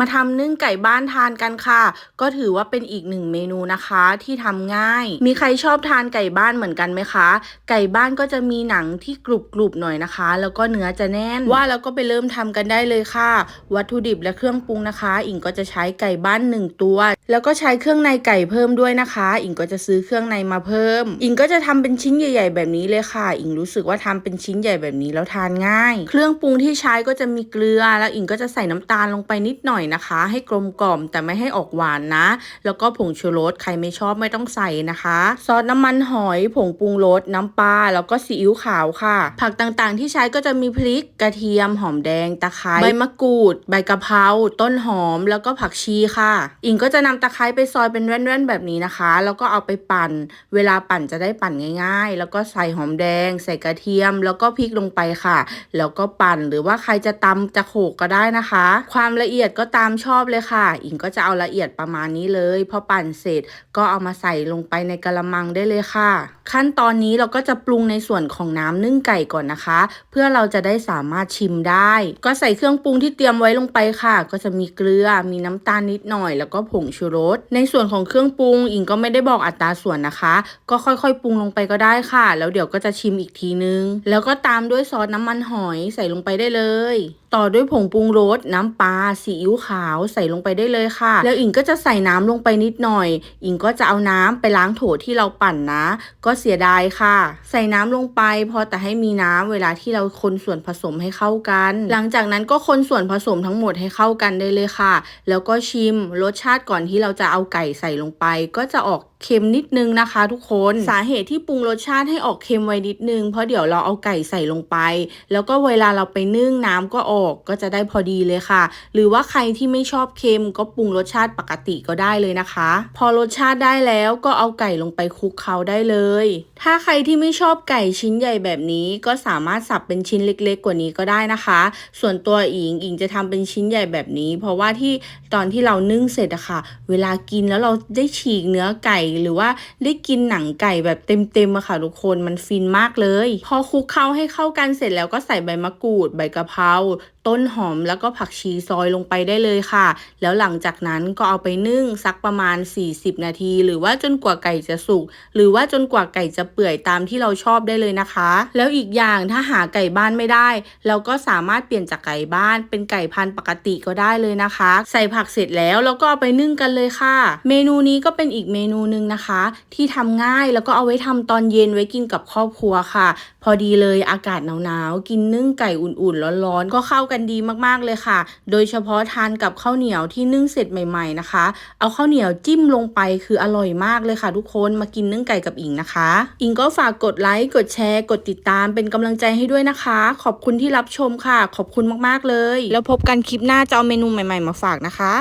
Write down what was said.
มาทำนึ่งไก่บ้านทานกันค่ะ ก็ถือว่าเป็นอีกหนึ่งเมนูนะคะที่ทำง่าย มีใครชอบทานไก่บ้านเหมือนกันไหมคะ ไก่บ้านก็จะมีหนังที่กรุบกรุบหน่อยนะคะ แล้วก็เนื้อจะแน่นว่าแล้วก็ไปเริ่มทำกันได้เลยค่ะ วัตถุดิบและเครื่องปรุงนะคะ อิงก็จะใช้ไก่บ้านหนึ่งตัว แล้วก็ใช้เครื่องในไก่เพิ่มด้วยนะคะ อิงก็จะซื้อเครื่องในมาเพิ่ม อิงก็จะทำเป็นชิ้นใหญ่ ๆ แบบนี้เลยค่ะ อิงรู้สึกว่าทำเป็นชิ้นใหญ่แบบนี้แล้วทานง่าย เครื่องปรุงที่ใช้ก็จะมีเกลือ แล้วอิงก็จะใส่น้ำตาลลงไปนิดหน่อยนะคะ ให้กลมกล่อมแต่ไม่ให้ออกหวานนะ แล้วก็ผงชูรสใครไม่ชอบไม่ต้องใส่นะคะ ซอสน้ำมันหอยผงปรุงรสน้ำปลาแล้วก็ซีอิ๊วขาวค่ะ ผักต่างๆที่ใช้ก็จะมีพริกกระเทียมหอมแดงตะไคร้ใบมะกรูด ใบกะเพราต้นหอมแล้วก็ผักชีค่ะ อิงก็จะนำตะไคร้ไปซอยเป็นแว่นๆแบบนี้นะคะ แล้วก็เอาไปปั่น เวลาปั่นจะได้ปั่นง่าย ๆ แล้วก็ใส่หอมแดง ใส่กระเทียม แล้วก็พริกลงไปค่ะ แล้วก็ปั่นหรือว่าใครจะตำจะโขกก็ได้นะคะ ความละเอียดก็ตามชอบเลยค่ะ อิงก็จะเอาละเอียดประมาณนี้เลย พอปั่นเสร็จก็เอามาใส่ลงไปในกระมังได้เลยค่ะ ขั้นตอนนี้เราก็จะปรุงในส่วนของน้ำนึ่งไก่ก่อนนะคะ เพื่อเราจะได้สามารถชิมได้ ก็ใส่เครื่องปรุงที่เตรียมไว้ลงไปค่ะ ก็จะมีเกลือมีน้ำตาลนิดหน่อย แล้วก็ผงชูรสในส่วนของเครื่องปรุง อิงก็ไม่ได้บอกอัตราส่วนนะคะ ก็ค่อยๆ ปรุงลงไปก็ได้ค่ะ แล้วเดี๋ยวก็จะชิมอีกทีนึง แล้วก็ตามด้วยซอสน้ำมันหอยใส่ลงไปได้เลยต่อด้วยผงปรุงรสน้ำปลาซีอิ๊วขาวใส่ลงไปได้เลยค่ะ แล้วอิงก็จะใส่น้ำลงไปนิดหน่อย อิงก็จะเอาน้ำไปล้างโถที่เราปั่นนะ ก็เสียดายค่ะ ใส่น้ำลงไปพอแต่ให้มีน้ำเวลาที่เราคนส่วนผสมให้เข้ากัน หลังจากนั้นก็คนส่วนผสมทั้งหมดให้เข้ากันได้เลยค่ะ แล้วก็ชิมรสชาติก่อนที่เราจะเอาไก่ใส่ลงไป ก็จะออก เค็มนิดนึงนะคะทุกคนสาเหตุที่ปรุงรสชาติให้ออกเค็มไว้นิดนึงเพราะเดี๋ยวเราเอาไก่ใส่ลงไป แล้วก็เวลาเราไปนึ่งน้ำก็ออกก็จะได้พอดีเลยค่ะ หรือว่าใครที่ไม่ชอบเค็มก็ปรุงรสชาติปกติก็ได้เลยนะคะ พอรสชาติได้แล้วก็เอาไก่ลงไปคลุกเคล้าได้เลย ถ้าใครที่ไม่ชอบไก่ชิ้นใหญ่แบบนี้ ก็สามารถสับเป็นชิ้นเล็ก ๆ กว่านี้ก็ได้นะคะ ส่วนตัวอิงอิงจะทำเป็นชิ้นใหญ่แบบนี้ เพราะว่าที่ตอนที่เรานึ่งเสร็จอะค่ะ เวลากินแล้วเราได้ฉีกเนื้อไก่หรือว่าได้กินหนังไก่แบบเต็มๆอะค่ะทุกคนมันฟินมากเลย พอคลุกเคล้าให้เข้ากันเสร็จแล้วก็ใส่ใบมะกรูด ใบกะเพราต้นหอมแล้วก็ผักชีซอยลงไปได้เลยค่ะ แล้วหลังจากนั้นก็เอาไปนึ่งสักประมาณ 40 นาที หรือว่าจนกว่าไก่จะสุก หรือว่าจนกว่าไก่จะเปื่อยตามที่เราชอบได้เลยนะคะ แล้วอีกอย่างถ้าหาไก่บ้านไม่ได้ เราก็สามารถเปลี่ยนจากไก่บ้าน เป็นไก่พันธุ์ปกติก็ได้เลยนะคะ ใส่ผักเสร็จแล้วแล้วก็เอาไปนึ่งกันเลยค่ะ เมนูนี้ก็เป็นอีกเมนูหนึ่งงนะคะ ที่ทำง่ายแล้วก็เอาไว้ทำตอนเย็นไว้กินกับครอบครัวค่ะ พอดีเลยอากาศหนาวๆ กินนึ่งไก่อุ่นๆ ร้อนๆ ก็เข้ากันดีมากๆเลยค่ะ โดยเฉพาะทานกับข้าวเหนียวที่นึ่งเสร็จใหม่ๆนะคะ เอาข้าวเหนียวจิ้มลงไปคืออร่อยมากเลยค่ะ ทุกคนมากินนึ่งไก่กับอิงนะคะ อิงก็ฝากกดไลค์กดแชร์กดติดตามเป็นกำลังใจให้ด้วยนะคะ ขอบคุณที่รับชมค่ะ ขอบคุณมากๆเลย แล้วพบกันคลิปหน้าจะเอาเมนูใหม่ ๆ มาฝากนะคะ